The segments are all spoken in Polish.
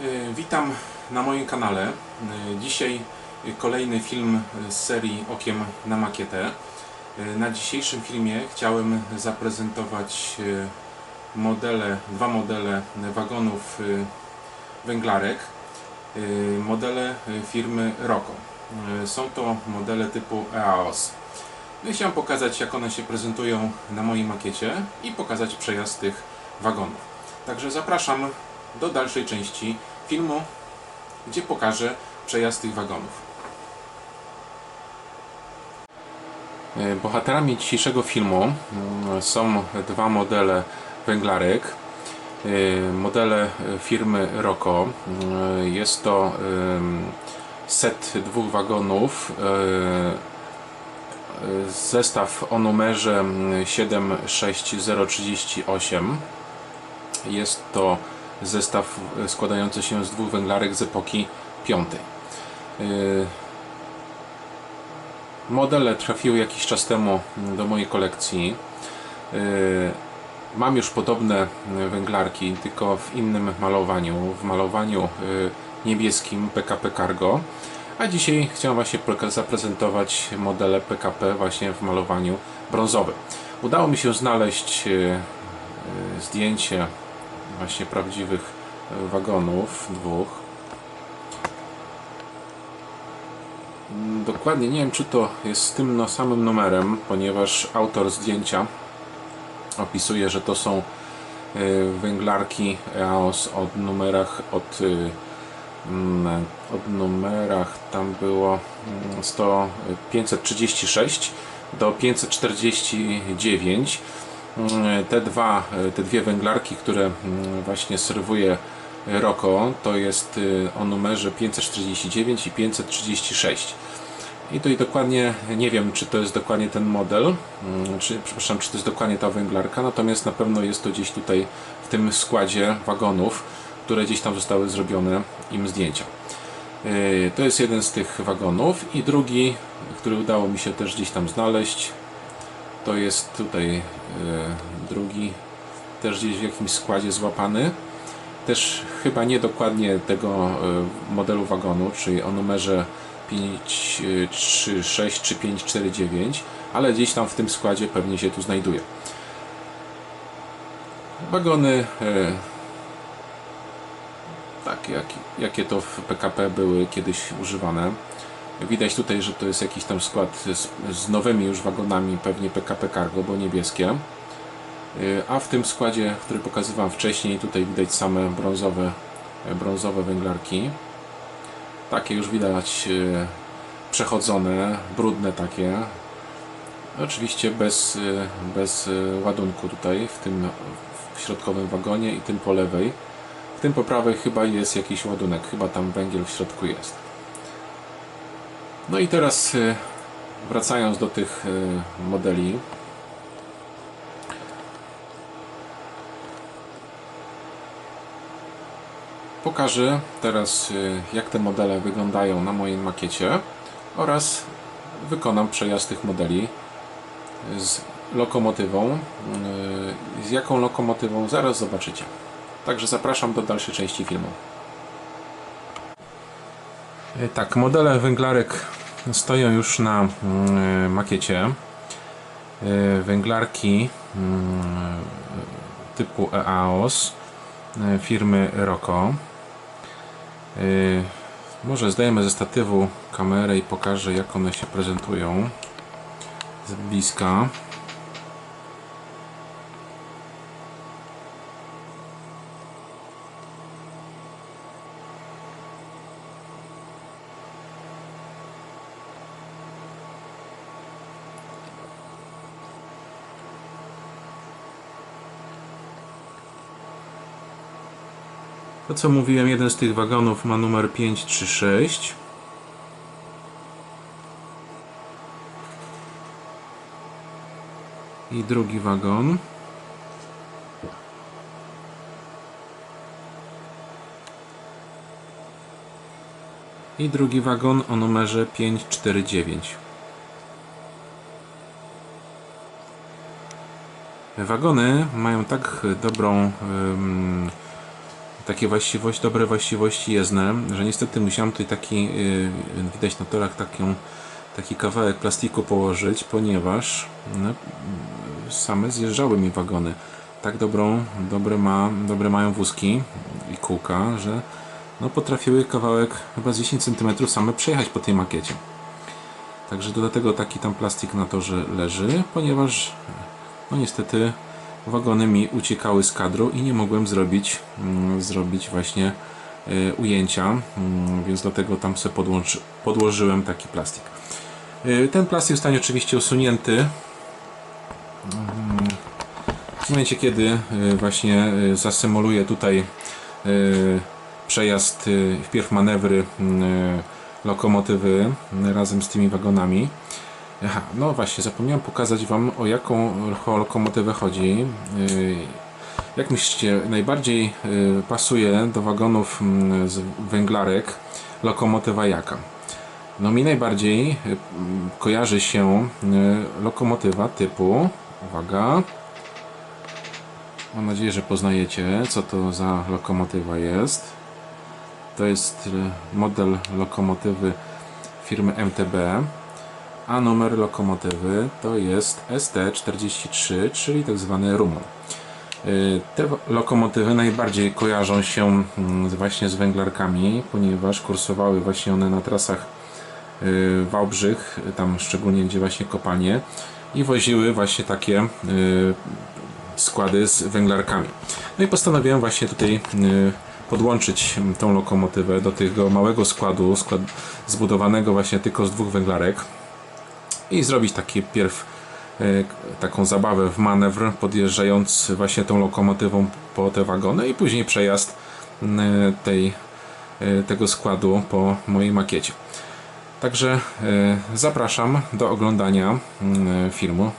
Y, Witam na moim kanale. Y, Dzisiaj kolejny film z serii Okiem na makietę. Y, Na dzisiejszym filmie chciałem zaprezentować modele, dwa modele wagonów węglarek. Modele firmy Rocco. Y, Są to modele typu EAOS. No Chciałem pokazać jak one się prezentują na mojej makiecie i pokazać przejazd tych wagonów. Także zapraszam do dalszej części filmu, gdzie pokażę przejazd tych wagonów. E, Bohaterami dzisiejszego filmu mm, są dwa modele węglarek. E, Modele firmy Rocco. Mm, Jest to set dwóch wagonów. e, Zestaw o numerze 76038. Jest to zestaw e, składający się z dwóch węglarek z epoki piątej. Yy, Modele trafiły jakiś czas temu do mojej kolekcji. Yy, Mam już podobne węglarki, tylko w innym malowaniu, w malowaniu niebieskim PKP Cargo. A dzisiaj chciałem właśnie pre- zaprezentować modele PKP właśnie w malowaniu brązowym. Udało mi się znaleźć zdjęcie właśnie prawdziwych e, wagonów, dwóch. Mm, Dokładnie nie wiem, czy to jest z tym no, samym numerem, ponieważ autor zdjęcia opisuje, że to są e, węglarki EAOS o numerach od, e, mm, od numerach tam było mm, 100, 536 do 549 Mm, te dwa, te dwie węglarki, które mm, właśnie serwuje Roko, to jest y, o numerze 549 i 536. I tutaj dokładnie nie wiem, czy to jest dokładnie ten model, mm, czy, przepraszam, czy to jest dokładnie ta węglarka, natomiast na pewno jest to gdzieś tutaj w tym składzie wagonów, które gdzieś tam zostały zrobione im zdjęcia. Y, To jest jeden z tych wagonów i drugi, który udało mi się też gdzieś tam znaleźć, to jest tutaj e, drugi, też gdzieś w jakimś składzie złapany. Też chyba nie dokładnie tego e, modelu wagonu, czyli o numerze 536 czy 549, ale gdzieś tam w tym składzie pewnie się tu znajduje. Wagony e, tak, jak, jakie to w PKP były kiedyś używane. Widać tutaj, że to jest jakiś tam skład z, z nowymi już wagonami, pewnie PKP Cargo, bo niebieskie. Y, A w tym składzie, który pokazywałem wcześniej, tutaj widać same brązowe, brązowe węglarki. Takie już widać y, przechodzone, brudne takie. Oczywiście bez, y, bez ładunku tutaj, w tym w środkowym wagonie i tym po lewej. W tym po prawej chyba jest jakiś ładunek, chyba tam węgiel w środku jest. No i teraz y, wracając do tych y, modeli. Pokażę teraz y, jak te modele wyglądają na mojej makiecie oraz wykonam przejazd tych modeli z lokomotywą. Z jaką lokomotywą zaraz zobaczycie. Także zapraszam do dalszej części filmu. Tak, modele węglarek stoją już na mm, makiecie. E, Węglarki mm, typu EAOS e, firmy Rocco. E, Może zdejmę ze statywu kamerę i pokażę jak one się prezentują z bliska. To co mówiłem, jeden z tych wagonów ma numer 536. I drugi wagon. I drugi wagon o numerze 549. Wagony mają tak dobrą ym, takie właściwości, dobre właściwości jezdne, że niestety musiałem tutaj taki, yy, widać na torach taką, taki kawałek plastiku położyć, ponieważ no, same zjeżdżały mi wagony. Tak dobrą, dobre, ma, dobre mają wózki i kółka, że no, potrafiły kawałek chyba z 10 cm same przejechać po tej makiecie. Także do tego taki tam plastik na torze leży, ponieważ no niestety wagony mi uciekały z kadru i nie mogłem zrobić, mm, zrobić właśnie y, ujęcia, mm, więc dlatego tam sobie podłączy, podłożyłem taki plastik. Y, ten plastik zostanie oczywiście usunięty mm, w momencie kiedy y, właśnie zasymuluję tutaj przejazd, wpierw manewry lokomotywy razem z tymi wagonami. Aha, no właśnie, zapomniałem pokazać Wam o jaką lo- lokomotywę chodzi. Y, Jak myślicie, najbardziej y, pasuje do wagonów mm, z węglarek lokomotywa jaka? No mi najbardziej y, kojarzy się lokomotywa typu, uwaga, mam nadzieję, że poznajecie, co to za lokomotywa jest. To jest model lokomotywy firmy MTB, a numer lokomotywy to jest ST43, czyli tak zwany Rumun. Y, Te lokomotywy najbardziej kojarzą się mm, właśnie z węglarkami, ponieważ kursowały właśnie one na trasach y, Wałbrzych, tam szczególnie gdzie właśnie kopalnie i woziły właśnie takie y, składy z węglarkami. No i postanowiłem właśnie tutaj podłączyć tą lokomotywę do tego małego składu, skład zbudowanego właśnie tylko z dwóch węglarek i zrobić taki pierw e, taką zabawę w manewr, podjeżdżając właśnie tą lokomotywą po te wagony i później przejazd m, tej, e, tego składu po mojej makiecie. Także e, zapraszam do oglądania m, filmu.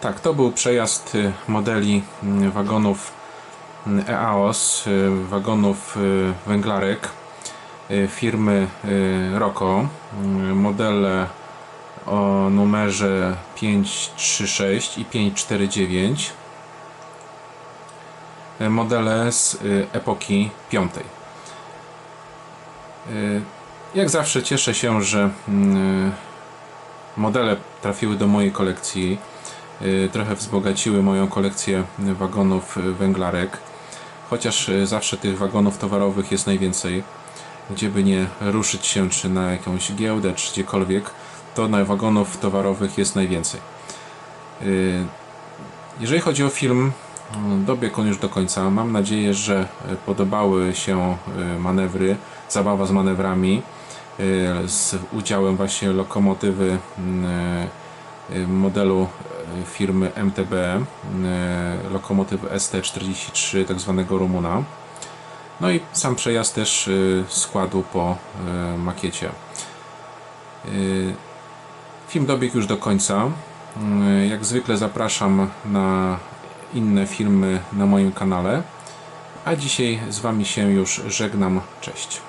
Tak, to był przejazd y, modeli y, wagonów y, EAOS, y, wagonów y, węglarek firmy Roko. Y, Modele o numerze 536 i 549. Y, Modele z epoki piątej. Jak zawsze cieszę się, że mm, modele trafiły do mojej kolekcji. Y, Trochę wzbogaciły moją kolekcję wagonów węglarek. Chociaż y, zawsze tych wagonów towarowych jest najwięcej. Gdzie by nie ruszyć się, czy na jakąś giełdę, czy gdziekolwiek, to na wagonów towarowych jest najwięcej. Y, Jeżeli chodzi o film, dobiegł on już do końca. Mam nadzieję, że podobały się manewry, zabawa z manewrami z udziałem właśnie lokomotywy modelu y, firmy MTB, y, lokomotywy ST43, tak zwanego Rumuna. No i sam przejazd też y, składu po y, makiecie. Y, Film dobiegł już do końca. Y, Jak zwykle zapraszam na inne filmy na moim kanale. A dzisiaj z Wami się już żegnam. Cześć.